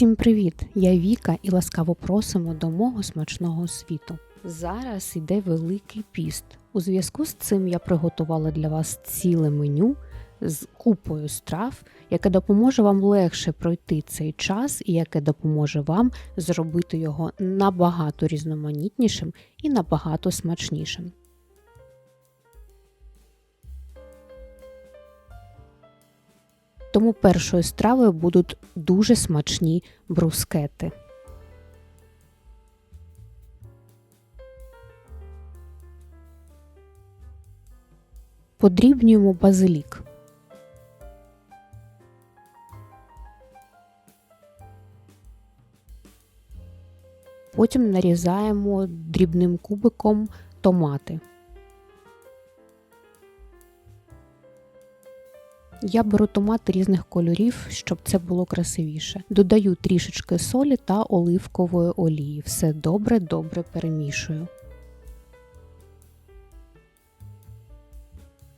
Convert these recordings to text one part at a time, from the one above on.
Всім привіт! Я Віка і ласкаво просимо до мого смачного світу. Зараз іде Великий піст. У зв'язку з цим я приготувала для вас ціле меню з купою страв, яке допоможе вам легше пройти цей час і яке допоможе вам зробити його набагато різноманітнішим і набагато смачнішим. Тому першою стравою будуть дуже смачні брускети. Подрібнюємо базилік. Потім нарізаємо дрібним кубиком томати. Я беру томати різних кольорів, щоб це було красивіше. Додаю трішечки солі та оливкової олії. Все добре-добре перемішую.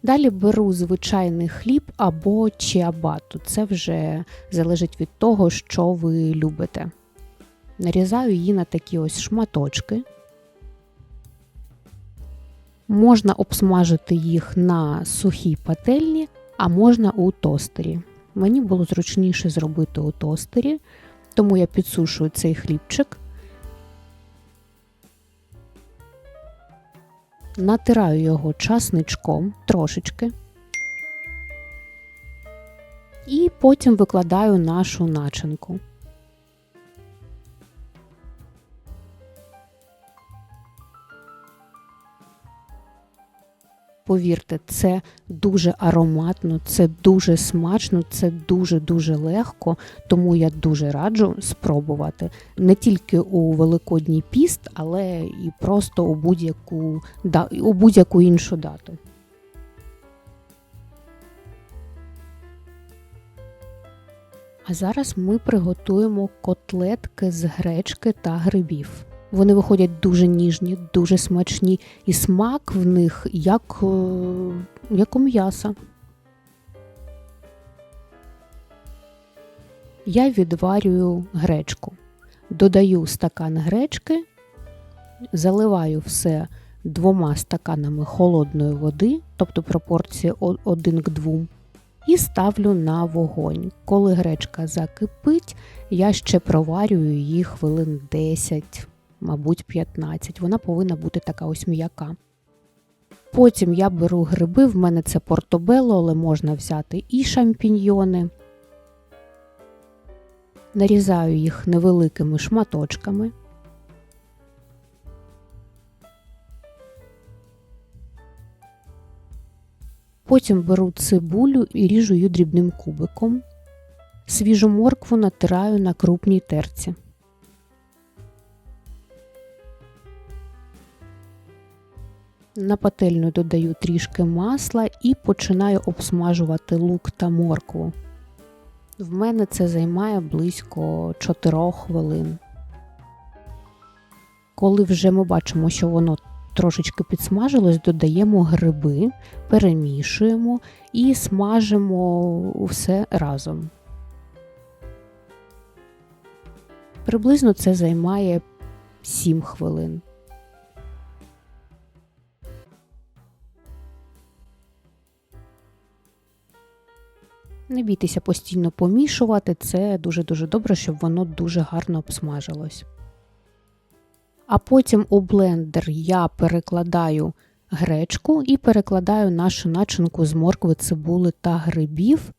Далі беру звичайний хліб або чіабату. Це вже залежить від того, що ви любите. Нарізаю її на такі ось шматочки. Можна обсмажити їх на сухій пательні, а можна у тостері. Мені було зручніше зробити у тостері, тому я підсушую цей хлібчик, натираю його часничком трошечки. І потім викладаю нашу начинку. Повірте, це дуже ароматно, це дуже смачно, це дуже-дуже легко, тому я дуже раджу спробувати не тільки у Великодній піст, але і просто у будь-яку у будь-яку іншу дату. А зараз ми приготуємо котлетки з гречки та грибів. Вони виходять дуже ніжні, дуже смачні, і смак в них як, е, як у м'яса. Я відварюю гречку, додаю стакан гречки, заливаю все двома стаканами холодної води, тобто пропорція 1 к 2, і ставлю на вогонь. Коли гречка закипить, я ще проварюю її хвилин 10 мабуть, 15. Вона повинна бути така ось м'яка. Потім я беру гриби, в мене це портобело, але можна взяти і шампіньйони. Нарізаю їх невеликими шматочками. Потім беру цибулю і ріжу її дрібним кубиком. Свіжу моркву натираю на крупній терці. На пательню додаю трішки масла і починаю обсмажувати лук та моркву. В мене це займає близько 4 хвилин. Коли вже ми бачимо, що воно трошечки підсмажилось, додаємо гриби, перемішуємо і смажимо все разом. Приблизно це займає 7 хвилин. Не бійтеся постійно помішувати, це дуже-дуже добре, щоб воно дуже гарно обсмажилось. А потім у блендер я перекладаю гречку і перекладаю нашу начинку з моркви, цибули та грибів.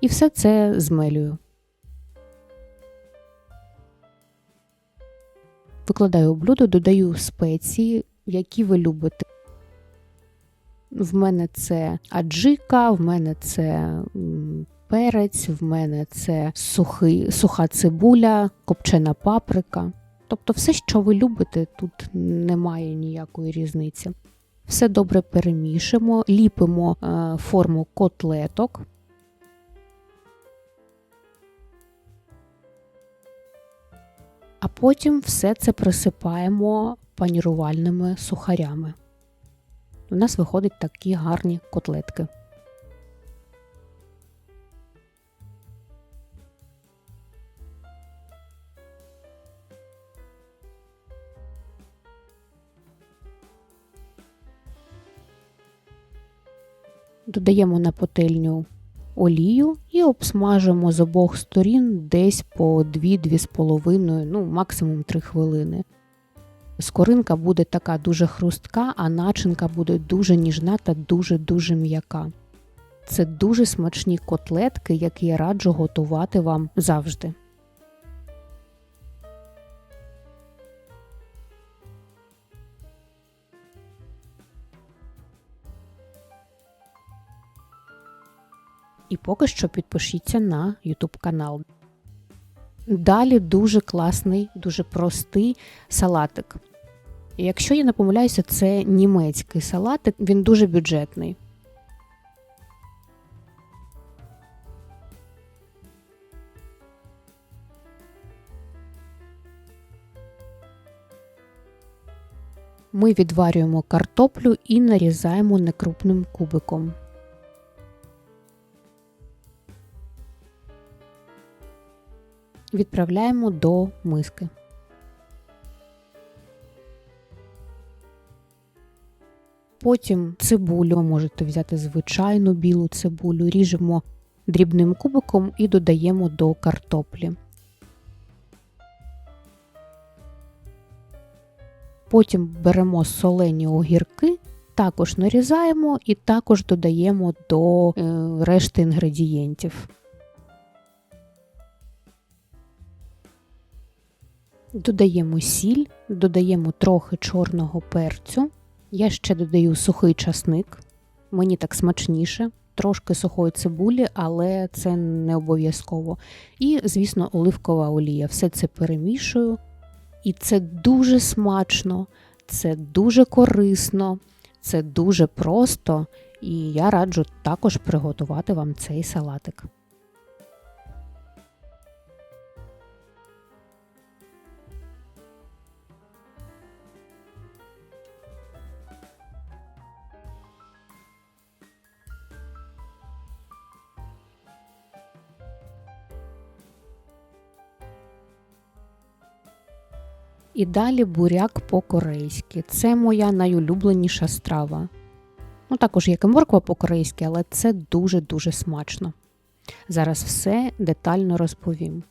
І все це змелюю. Викладаю у блюдо, додаю спеції, які ви любите. В мене це аджика, в мене це перець, в мене це сухий, суха цибуля, копчена паприка. Тобто все, що ви любите, тут немає ніякої різниці. Все добре перемішимо, ліпимо е, форму котлеток. А потім все це присипаємо панірувальними сухарями у нас виходять такі гарні котлетки. Додаємо на пательню олію і обсмажимо з обох сторін десь по 2-2,5, ну максимум 3 хвилини. Скоринка буде така дуже хрустка, а начинка буде дуже ніжна та дуже-дуже м'яка. Це дуже смачні котлетки, які я раджу готувати вам завжди. І поки що підпишіться на YouTube канал. Далі дуже класний, дуже простий салатик. Якщо я не помиляюся, це німецький салатик, він дуже бюджетний. Ми відварюємо картоплю і нарізаємо некрупним кубиком. Відправляємо до миски. Потім цибулю можете взяти звичайну білу цибулю, ріжемо дрібним кубиком і додаємо до картоплі. Потім беремо солені огірки, також нарізаємо і також додаємо до е, решти інгредієнтів. Додаємо сіль, додаємо трохи чорного перцю. Я ще додаю сухий часник, мені так смачніше, трошки сухої цибулі, але це не обов'язково. І, звісно, оливкова олія. Все це перемішую. І це дуже смачно, це дуже корисно, це дуже просто, і я раджу також приготувати вам цей салатик. І далі буряк по-корейськи. Це моя найулюбленіша страва. Ну, також як і морква по-корейськи, але це дуже-дуже смачно. Зараз все детально розповім.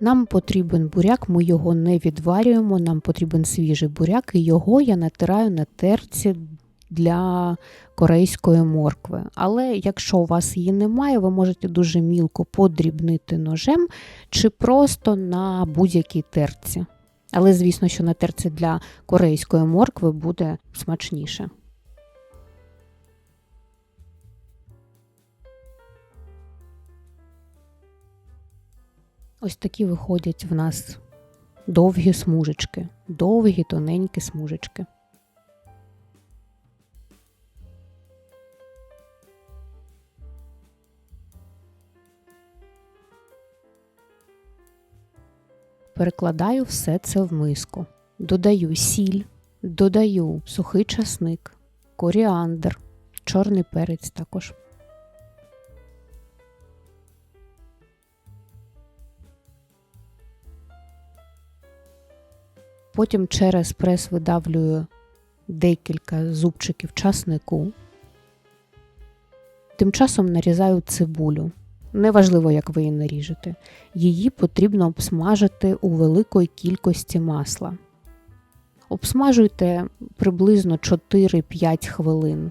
Нам потрібен буряк, ми його не відварюємо, нам потрібен свіжий буряк, і його я натираю на терці для корейської моркви. Але якщо у вас її немає, ви можете дуже мілко подрібнити ножем чи просто на будь-якій терці. Але, звісно, що на терці для корейської моркви буде смачніше. Ось такі виходять в нас довгі смужечки, довгі тоненькі смужечки. Перекладаю все це в миску. Додаю сіль, додаю сухий часник, коріандр, чорний перець також. Потім через прес видавлюю декілька зубчиків часнику. Тим часом нарізаю цибулю. Неважливо, як ви її наріжете. Її потрібно обсмажити у великої кількості масла. Обсмажуйте приблизно 4-5 хвилин.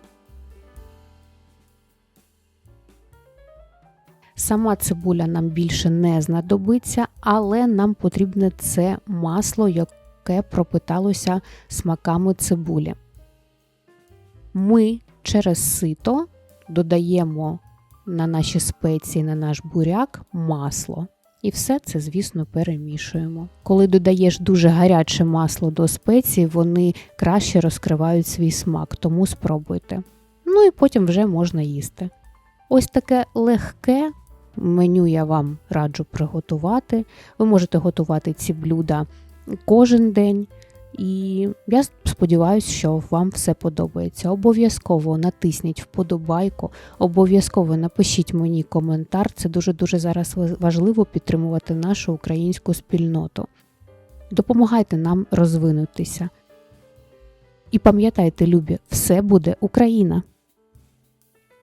Сама цибуля нам більше не знадобиться, але нам потрібне це масло, яке пропиталося смаками цибулі. Ми через сито додаємо на наші спеції, на наш буряк масло. І все це, звісно, перемішуємо. Коли додаєш дуже гаряче масло до спеції, вони краще розкривають свій смак, тому спробуйте. Ну і потім вже можна їсти. Ось таке легке меню я вам раджу приготувати. Ви можете готувати ці блюда кожен день. І я сподіваюся, що вам все подобається. Обов'язково натисніть вподобайку, обов'язково напишіть мені коментар. Це дуже-дуже зараз важливо підтримувати нашу українську спільноту. Допомагайте нам розвинутися. І пам'ятайте, любі, все буде Україна!